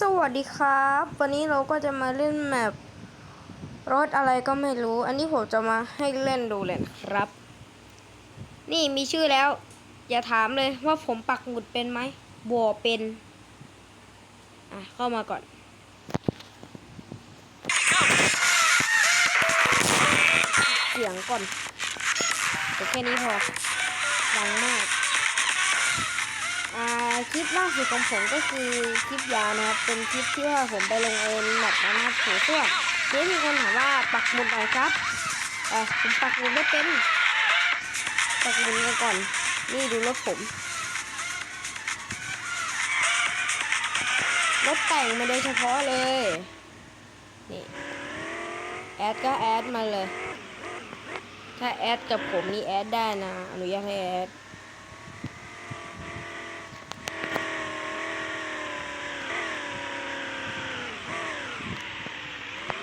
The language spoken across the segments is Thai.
สวัสดีครับ วันนี้เราก็จะมาเล่นแมปรถอะไรก็ไม่รู้ อันนี้ผมจะมาให้เล่นดูเลยครับ นี่มีชื่อแล้ว อย่าถามเลยว่าผมปักหมุดเป็นไหมบัวเป็น อะ เข้ามาก่อน เสียงก่อนแต่แค่นี้พอดังมาก คลิปล่าสุดของผมก็คือคลิปยาวนะครับเป็นคลิปที่ว่าผมไปลงเองแมปมาหน้าถูตัวเดี๋ยวมีคนถามว่าปักหมุดหน่อยครับเออผมปักหมุดไม่เป็นปักหมุดกันก่อน นี่ดูรถผมรถแต่งมาโดยเฉพาะเลยนี่แอดก็แอดมาเลย ถ้าแอดกับผมนี่แอดได้นะอนุญาตให้แอด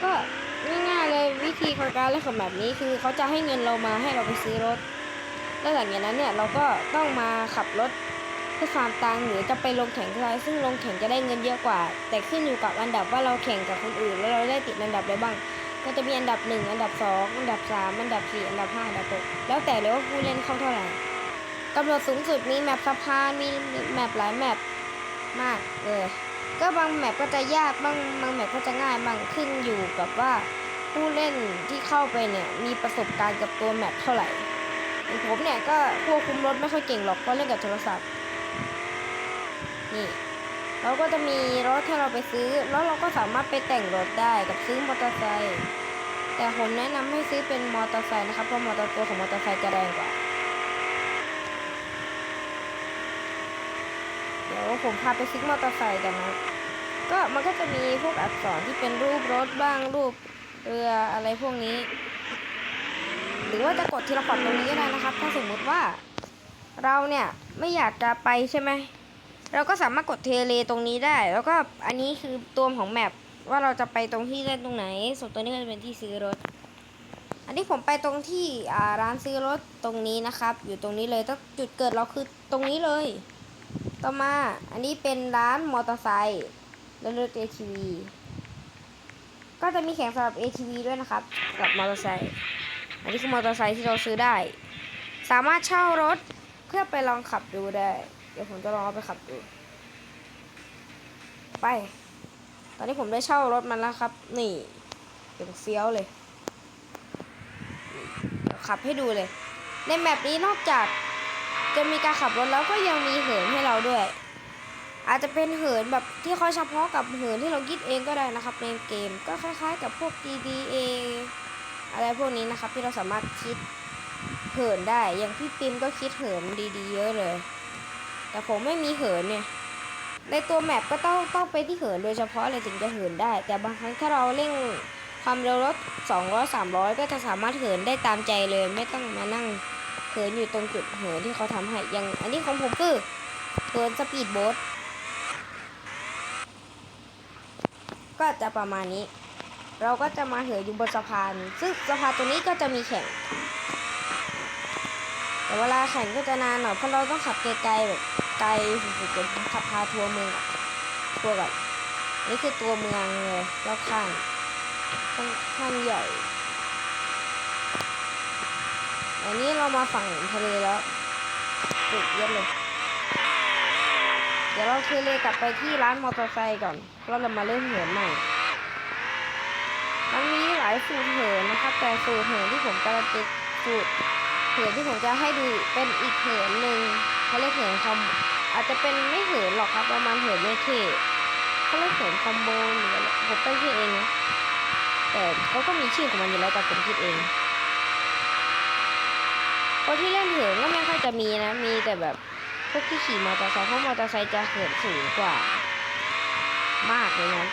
ก็ง่ายๆเลยวิ ธีของการเล่นของแบบนี้คือเขาจะให้เงินเรามาให้เราไปซื้อรถ แล้วหลังจากนั้นเนี่ยเราก็ต้องมาขับรถเพื่อฟาร์มตังหรือจะไปลงแข่งอะไรซึ่งลงแข่งจะได้เงินเยอะกว่า แต่ขึ้นอยู่กับอันดับว่าเราแข่งกับคนอื่น แล้วเราได้ติดอันดับอะไรบ้าง ก็จะมีอันดับ 1 อันดับ 2 อันดับ 3 อันดับ 4 อันดับ 5 อันดับ 6 แล้วแต่เลยว่าผู้เล่นเข้าเท่าไหร่กำหนดสูงสุดมีแมปสะพานมีแมปหลายแมปมากเลยก็บางแมปก็จะยากบางบางแมปก็จะง่ายบางขึ้นอยู่กับว่า ผู้เล่นที่เข้าไปเนี่ยมีประสบการณ์กับตัวแมปเท่าไหร่ผมเนี่ยก็ควบคุมรถไม่ค่อยเก่งหรอกก็เล่นกับโทรศัพท์นี่เราก็จะมีรถให้เราไปซื้อ แล้วเราก็สามารถไปแต่งรถได้กับซื้อมอเตอร์ไซค์แต่ผมแนะนำให้ซื้อเป็นมอเตอร์ไซค์นะครับเพราะมอเตอร์ตัวของมอเตอร์ไซค์จะแรงกว่า เดี๋ยวผมพาไปซื้อมอเตอร์ไซค์กันนะ ก็มันก็จะมีพวกอักษรที่เป็นรูปรถบ้างรูป เรืออะไรพวกนี้ หรือว่าจะกดทีละพอร์ตตรงนี้ก็ได้นะครับ ถ้าสมมุติว่าเราเนี่ยไม่อยากจะไปใช่ไหมเราก็สามารถกดเทเลตรงนี้ได้ แล้วก็อันนี้คือตัวของแมปว่าเราจะไปตรงที่เล่นตรงไหน ส่วนตัวนี้ก็จะเป็นที่ซื้อรถ อันนี้ผมไปตรงที่ร้านซื้อรถตรงนี้นะครับ อยู่ตรงนี้เลยต้องจุดเกิดเราคือตรงนี้เลย ต่อมาอันนี้เป็นร้านมอเตอร์ไซค์และรถ ATV ก็จะมีแข่งสำหรับ ATV ด้วยนะครับ กับมอเตอร์ไซค์อันนี้คือมอเตอร์ไซค์ที่เราซื้อได้ สามารถเช่ารถเพื่อไปลองขับดูได้ เดี๋ยวผมจะลองเอาไปขับดู ไป ตอนนี้ผมได้เช่ารถมันแล้วครับ นี่เป็นเฟี้ยวเลยขับให้ดูเลย ในแมปนี้นอกจากจะมีการขับรถแล้วก็ยังมีเหินให้เราด้วย อาจจะเป็นเหินแบบที่เขาเฉพาะกับเหินที่เราคิดเองก็ได้นะครับในเกมก็คล้าย ๆ กับพวก DDA อะไรพวกนี้นะครับที่เราสามารถคิดเหินได้อย่างพี่ปิมก็คิดเหินดีๆ เยอะเลย แต่ผมไม่มีเหินเนี่ยในตัวแมปก็ต้องต้องไปที่เหินโดยเฉพาะเลยถึงจะเหินได้ แต่บางครั้งถ้าเราเร่งความเร็วรถ200 300 ก็จะสามารถเหินได้ตามใจเลย ไม่ต้องมานั่งเหินอยู่ตรงจุดเหินที่เขาทำให้อย่างอันนี้ของผมคือเหินสปีดโบ๊ท ก็จะประมาณนี้ เราก็จะมาเหินอยู่บนสะพาน ซึ่งสะพานตรงนี้ก็จะมีแข่ง แต่เวลาแข่งก็จะนานหน่อยเพราะเราต้องขับไกลๆแบบไกลสุดๆจนขับพาทัวร์เมืองอะทัวร์แบบนี่คือตัวเมืองเลยรอบข้างค่อนข้างใหญ่อันนี้เรามาฝั่งทะเลแล้วติดเยอะเลย เดี๋ยวเราเทเลกลับไปที่ร้านมอเตอร์ไซค์ก่อนเราจะมาเล่นเหินใหม่มันมีหลายสูตรเหินนะครับ แต่สูตรเหินที่ผมกำลังจะสูตรเหินที่ผมจะให้ดูเป็นอีกเหินหนึ่งเขาเรียกเหินคอมอาจจะเป็นไม่เหินหรอกครับประมาณเหินไม่เทเขาเรียกเหินคอมโบหรืออะไรผมตั้งชื่อเองนะแต่เขาก็มีชื่อของมันอยู่แล้วแต่ผมคิดเองคนที่เล่นเหินก็ไม่ค่อยจะมีนะ มีแต่แบบ พวกที่ขี่มอเตอร์ไซค์เพราะมอเตอร์ไซค์จะเหินสูงกว่ามากเลยนะ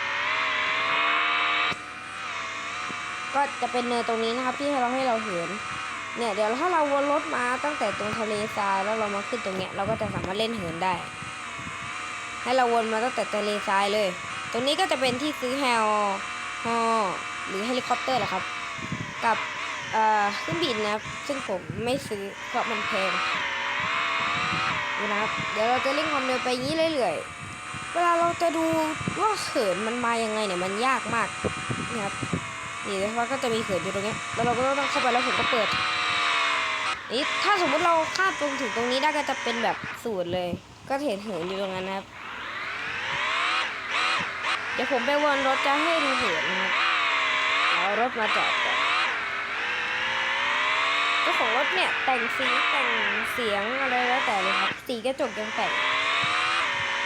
ก็จะเป็นเนินตรงนี้นะครับที่ให้เราให้เราเหินเนี่ยเดี๋ยวถ้าเราวนรถมาตั้งแต่ตรงทะเลทรายแล้วเรามาขึ้นตรงเนี้ยเราก็จะสามารถเล่นเหินได้ ให้เราวนมาตั้งแต่ทะเลทรายเลย ตรงนี้ก็จะเป็นที่ซื้อแฮลฮอหรือเฮลิคอปเตอร์แหละครับ กับเครื่องบินนะซึ่งผมไม่ซื้อเพราะมันแพง ดูนะครับ เดี๋ยวเราจะเร่งความเร็วไปงี้เรื่อยๆ เวลาเราจะดูว่าเขินมันมายังไงเนี่ยมันยากมากนะครับนี่นะครับก็จะมีเขินอยู่ตรงนี้แล้วเราก็ต้องเข้าไปแล้วผมก็เปิดนี่ถ้าสมมุติเราคาดตรงถึงตรงนี้ได้ก็จะเป็นแบบสูตรเลย ก็เห็นเหินอยู่ตรงนั้นนะครับ เดี๋ยวผมไปวนรถจะให้ดูเหินนะครับเอารถมาจอดก่อน เจ้าของรถเนี่ย แต่งสีแต่งเสียงอะไรแล้วแต่เลยครับ สีกระจกยังแต่ง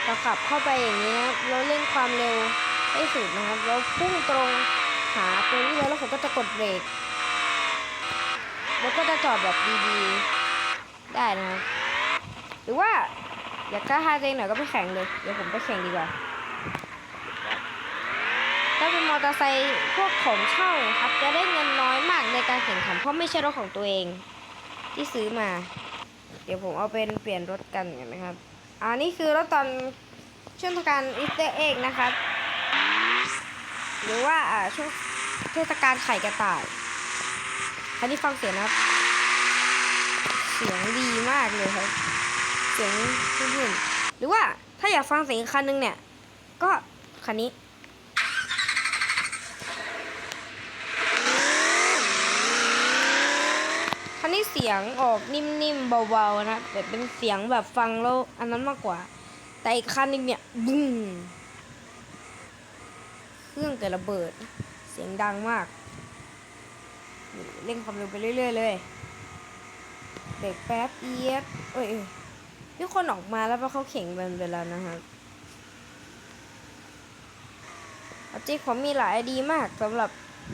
เราขับเข้าไปอย่างนี้นะครับเราเร่งความเร็วให้สุดนะครับ เราพุ่งตรงหาตัวนี้แล้วแล้วผมก็จะกดเบรกรถก็จะจอดแบบดีๆ ได้นะครับ หรือว่าอยากท้าทายตัวเองหน่อยก็ไปแข่งเลย เดี๋ยวผมไปแข่งดีกว่า ถ้าเป็นมอเตอร์ไซค์พวกของเช่าครับ จะได้เงินน้อยมากในการแข่งขันเพราะไม่ใช่รถของตัวเองที่ซื้อมา เดี๋ยวผมเอาเป็นเปลี่ยนรถกันกันนะครับอันนี้คือรถตอนช่วงเทศกาลอีสเตอร์เอ็กนะครับ หรือว่าอ่าช่วงเทศกาลไข่กระต่ายคันนี้ฟังเสียงนะครับ เสียงดีมากเลยครับ เสียงขึ้นๆหรือว่าถ้าอยากฟังเสียงคันนึงเนี่ย ก็คันนี้ คันนี้ เสียงออกนิ่มๆเบาๆนะแบบเป็นเสียงแบบฟังแล้วอันนั้นมากกว่า แต่อีกคันนึงเนี่ยบึ้มเครื่องเกิดระเบิด เสียงดังมากเร่งความเร็วไปเรื่อยๆเลยเบรกแป๊บเอียดเอ้ยมีคนออกมาแล้วว่าเขาเข่งกันไปแล้วนะครับเอาจริงผมมีหลายดีมากสำหรับ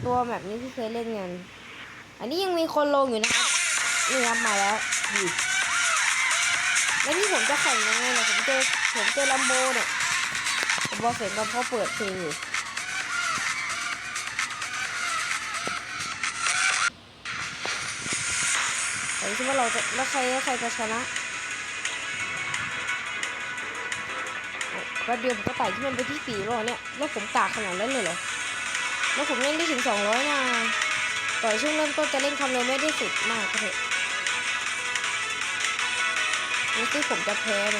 ตัวแบบนี้ที่เคยเล่นกัน อันนี้ยังมีคนลงอยู่นะครับ นี่ครับมาแล้วนี่แล้วนี่ผมจะแข่งยังไงเนี่ยผมเจอผมเจอลัมโบเนี่ยผมบอกเสียงกับพ่อเปิดเพลงอยู่แต่คิดว่าเราจะแล้วใครใครจะชนะก็เดียวผมก็ไต่ที่มันไปที่สี่แล้วเนี่ยแล้วผมกากขนาดนั้นเลยเหรอแล้วผมเล่นได้ถึงสองร้อยนะต่อช่วงเริ่มต้นจะเล่นความเร็วไม่ได้สุดมากก็เถอะ นี่คือผมจะแพ้ไหม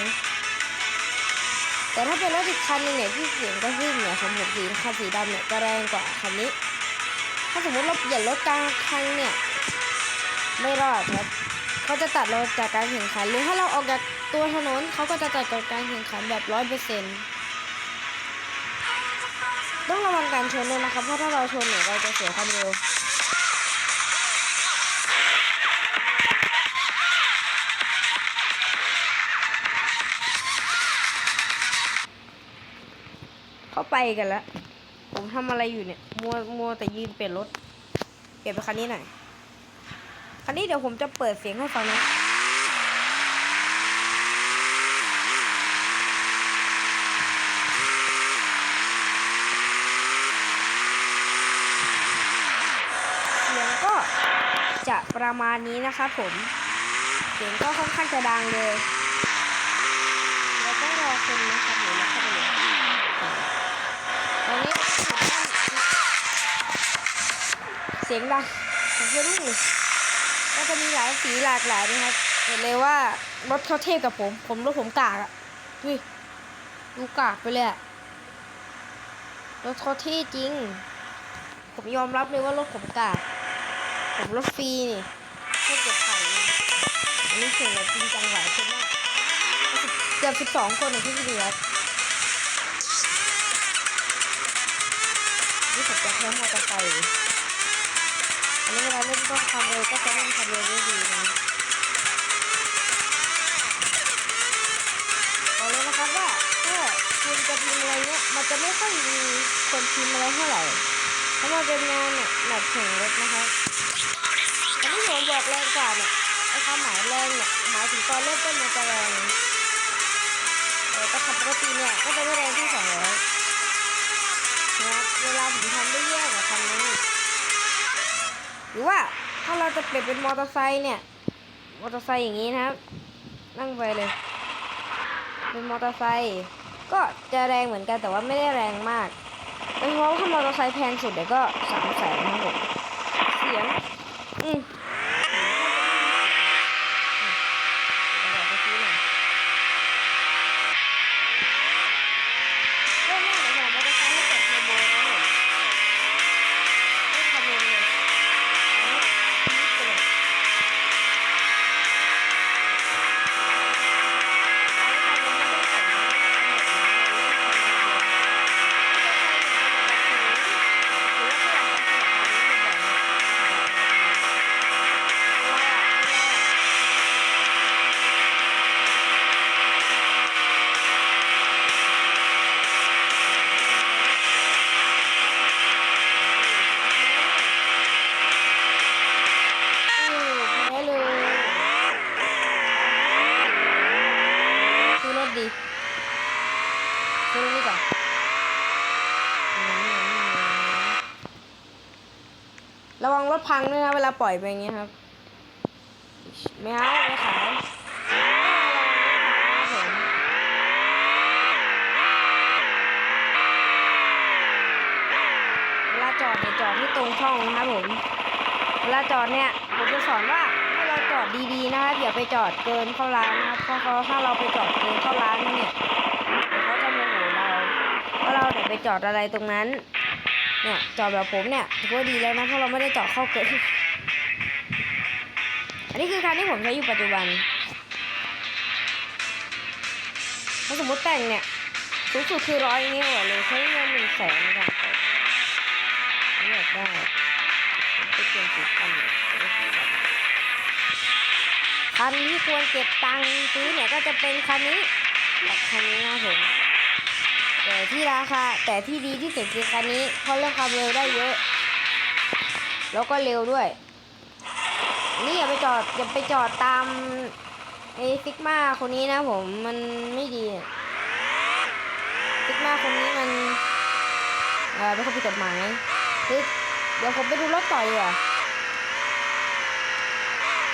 แต่ถ้าเป็นรถอีกคันนึงเนี่ยที่เสียงก็ขึ้นเนี่ยของผมสีคันสีดำเนี่ยจะแรงกว่าคันนี้ ถ้าสมมติเราเปลี่ยนรถกลางคันเนี่ย ไม่รอดครับเขาจะตัดเราจากการแข่งขันหรือถ้าเราออกจากตัวถนนเขาก็จะตัดจากการแข่งขันแบบร้อยเปอร์เซ็นต์ต้องระวังการชนด้วยนะครับเพราะถ้าเราชนเนี่ยเราจะเสียความเร็ว ไปกันแล้ว ผมทำอะไรอยู่เนี่ย มัวมัวแต่ยืนเปลี่ยนรถ เปลี่ยนไปคันนี้หน่อย คันนี้เดี๋ยวผมจะเปิดเสียงให้ฟังนะเสียงก็จะประมาณนี้นะครับผม เสียงก็ค่อนข้างจะดังเลยเราต้องรอคนนะครับเดี๋ยวเรา สียงดังผมจะรุ่งเลยก็จะมีหลายสีหลากหลายนะครับ เห็นเลยว่ารถเขาเทพกับผม ผมรถผมกากอะดุยดูกากไปเลยอะรถเขาเท่จริง ผมยอมรับเลยว่ารถผมกาก ผมรถฟรีนี่ไม่เก็บไข่อันนี้เสียงแบบจริงจังหลายคนมากเกือบสิบสองคนในที่เหลือนี่ผมจะเพิ่มมอเตอร์ไซค์ อันนี้เวลาเล่นต้องความเร็วก็จะเล่นความเร็วได้ดีนะบอกเลยนะครับว่าถ้าคุณจะพิมพ์อะไรเนี้ยมันจะไม่ค่อยมีคนพิมพ์อะไรเท่าไหร่เพราะมันเป็นงานเนี่ยแมตช์แข่งรถนะครับแต่ที่ผมบอกแรงกว่าเนี่ยไอ้ความหมายแรงเนี่ยหมายถึงตอนเริ่มต้นมันจะแรงเออแต่ขับปกติเนี่ยก็จะไม่แรงที่สองร้อย หรือว่าถ้าเราจะเปลี่ยนเป็นมอเตอร์ไซค์เนี่ย มอเตอร์ไซค์อย่างนี้นะครับ นั่งไปเลย เป็นมอเตอร์ไซค์ก็จะแรงเหมือนกันแต่ว่าไม่ได้แรงมากโดยเฉพาะถ้ามอเตอร์ไซค์แพงสุดเดี๋ยวก็สามแสนนะครับผมเสียงอืม งรถพังด้วยนะเวลาปล่อยไปอย่างเงี้ยครับ ไม่เอาไม่ขายเวลาจอดเนี่ยจอดที่ตรงช่องนะครับผม เวลาจอดเนี่ยผมจะสอนว่าให้เราจอดดีๆนะครับอย่าไปจอดเกินเข้าร้านนะครับเพราะเขาถ้าเราไปจอดเกินเข้าร้านเนี่ยเขาจะโมโหเราว่าะเราเนี่ยไปจอดอะไรตรงนั้น เนี่ยจอดแบบผมเนี่ยถือว่าดีแล้วนะเพราะเราไม่ได้จอดเข้าเกินอันนี้คือคันที่ผมใช้อยู่ปัจจุบันถ้าสมมติแต่งเนี่ยสูงสุดคือร้อยนิ้วอเลยใช้เงินหนึ่งแสนในการเลือกได้ผมจะเปลี่ยนสีคันนี้คันที่ควรเก็บตังค์ซื้อเนี่ยก็จะเป็นคันนี้กับคันนี้นะผม แต่ที่ราคาแต่ที่ดีที่สุดคือคันนี้เพราะเรื่องความเร็วได้เยอะ แล้วก็เร็วด้วย นี่อย่าไปจอดอย่าไปจอดตามไอ้ซิกมาคนนี้นะผมมันไม่ดีซิกมาคนนี้มันเออเป็นคนผิดกฎหมายคือเดี๋ยวผมไปดูรถต่อดีกว่า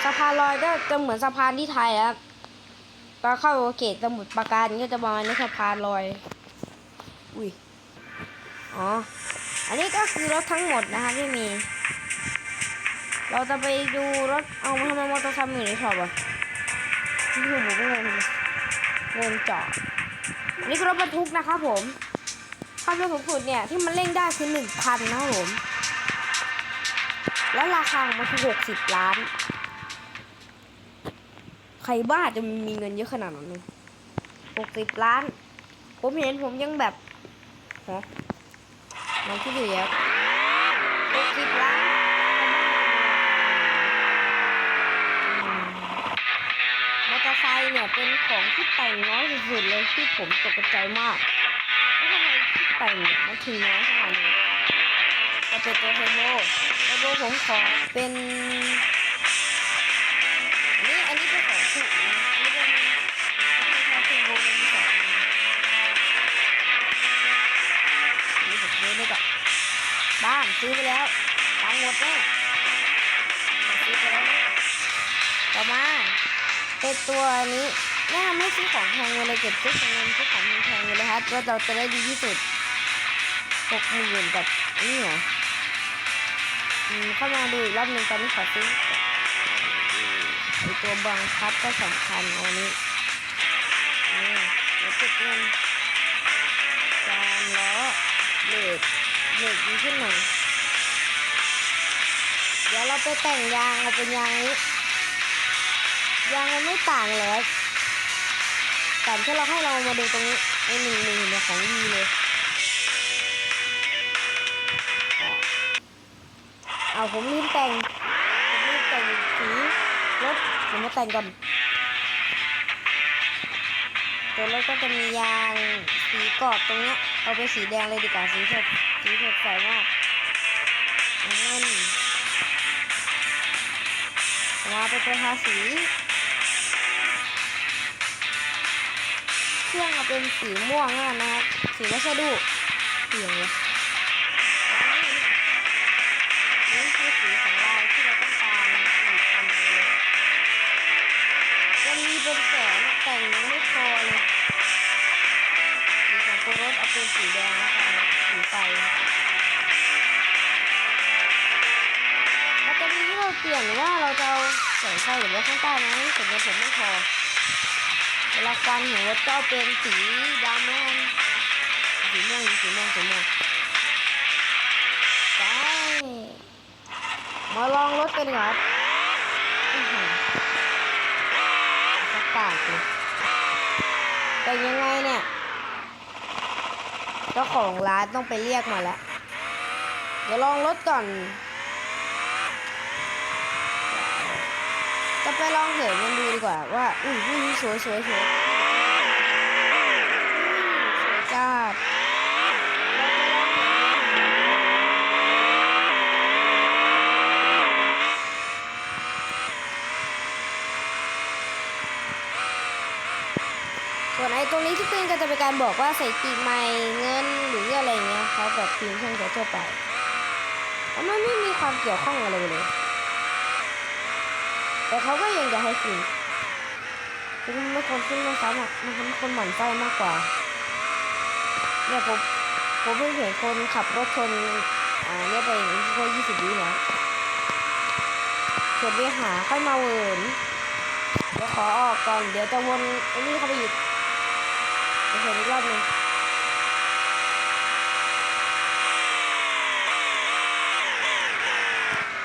สะพานลอยก็จะเหมือนสะพานที่ไทยครับตอนเข้าเขตสมุทรปราการก็จะประมาณนี้สะพานลอย อุ้ย อ๋อ อันนี้ก็คือรถทั้งหมดนะคะที่มี เราจะไปดูรถ เอามาทำไมมอเตอร์ไซค์อยู่ในช็อปอะนี่คือผมไม่งงงงจอดอันนี้คือรถบรรทุกนะครับผมความเร็วสูงสุดเนี่ยที่มันเร่งได้คือหนึ่งพันนะครับผม แล้วราคามันคือหกสิบล้าน ใครบ้าจะมีเงินเยอะขนาดนั้นหกสิบล้าน ผมเห็นผมยังแบบ ฮะลองคิดดูครับหกสิบล้านอืมอเตอร์ไซค์เนี่ยเป็นของที่แต่งน้อยสุดเลยที่ผมตกใจมากแล้วทำไมที่แต่งเนี่ยมันถึงน้อยขนาดนี้จะเป็นตัวเทอร์โบเทอร์โบผมขอเป็น ซื้อไปแล้วตังหมดแน่ซื้อไปแล้วนะต่อมาเป็นตัวนี้แนะนำให้ซื้อของแพงเวลาเก็บซื้อของเงินซื้อของแพงเลยครับว่าเราจะได้ดีที่สุดหกหมื่นกับนี่เหรออืมเข้ามาดูอีกรอบหนึ่งตอนนี้ขอซื้อไอตัวบังคับก็สำคัญเอานนี้นี่เดี๋ยวเก็บเงินจานล้อเหล็กเหล็กดีขึ้นหน่อย เดี๋ยวเราไปแต่งยางเอาเป็นยางนี้ ยางมันไม่ต่างเลยแต่ถ้าเราให้เรามาดูตรงนี้ไอ้หนึ่งหนึ่งเนี่ยของดีเลย เอาผมลืมแต่งผมลืมแต่งสีรถผมมาแต่งก่อนตัวรถก็จะมียางสีกรอบตรงเนี้ยเอาไปนสีแดงเลยดีกว่าสีสดสีสดใสมากเงินมาไปตัวทาสี เครื่องเอาเป็นสีม่วงนะครับ สีวัสดุเสียงเลยนี่คือสีของเราที่เราต้องการสีทำเลยจะมีเป็นแสนแต่งยังไม่พอเลยสีของตัวรถเอาเป็นสีแดงแล้วกั เปลี่ยนว่าเราจะเอาแสงไฟหรือว่าข้างใต้นะแต่เงินผมไม่พอเวลาควันของรถก็เป็นสีดำแล้วกันสีม่วงสีม่วงสีม่วงไปมาลองรถกันครับอื้อหือสักปากเลยแต่ยังไงเนี่ยเจ้าของร้านต้องไปเรียกมาแล้วเดี๋ยวลองรถก่อน จะไปลองเหินมันดูดีกว่าว่าอุ้ยอุ้ยสวยสวยสวยสวยจ้าส่วนไอ้ตรงนี้ที่ขึ้นก็จะเป็นการบอกว่าใส่ปีกใหม่เงินหรืออะไรเงี้ยเขาแบบพิมพ์ช่างทั่วไปมันไม่มีความเกี่ยวข้องอะไรเลย แต่เขาก็ยังจะให้ขึ้นคือมันไม่ควรขึ้นด้วยซ้ำอะมันเป็นคนหมั่นไส้มากกว่าเนี่ยผมผมเพิ่งเห็นคนขับรถชนอ่าเนี่ยไปอย่างนี้แค่ยี่สิบวินะเสร็จไปหาค่อยมาเวิร์นเดี๋ยวขอออกก่อน เดี๋ยวจะวนไอ้นี่เข้าไปอีกเดี๋ยวเห็นอีกรอบหนึง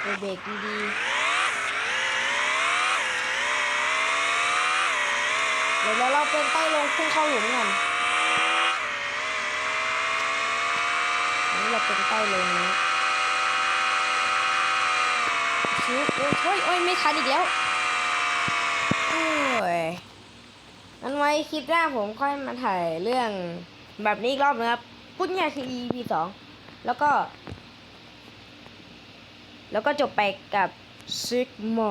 เดี๋ยวเบรกดีๆ เดี๋ยวเราเป็นใต้ลงพุ่งเข้าหลุมกันนนี้เราเป็นใต้ลงนี้ชิวโอ้ยโอ้ยไม่ทันอีกแล้วโอ้ยอันไว้คลิปหน้าผมค่อยมาถ่ายเรื่องแบบนี้อีกรอบนะครับพูดง่ายคือ EP สองแล้วก็ แล้วก็จบไปกับซิกมอ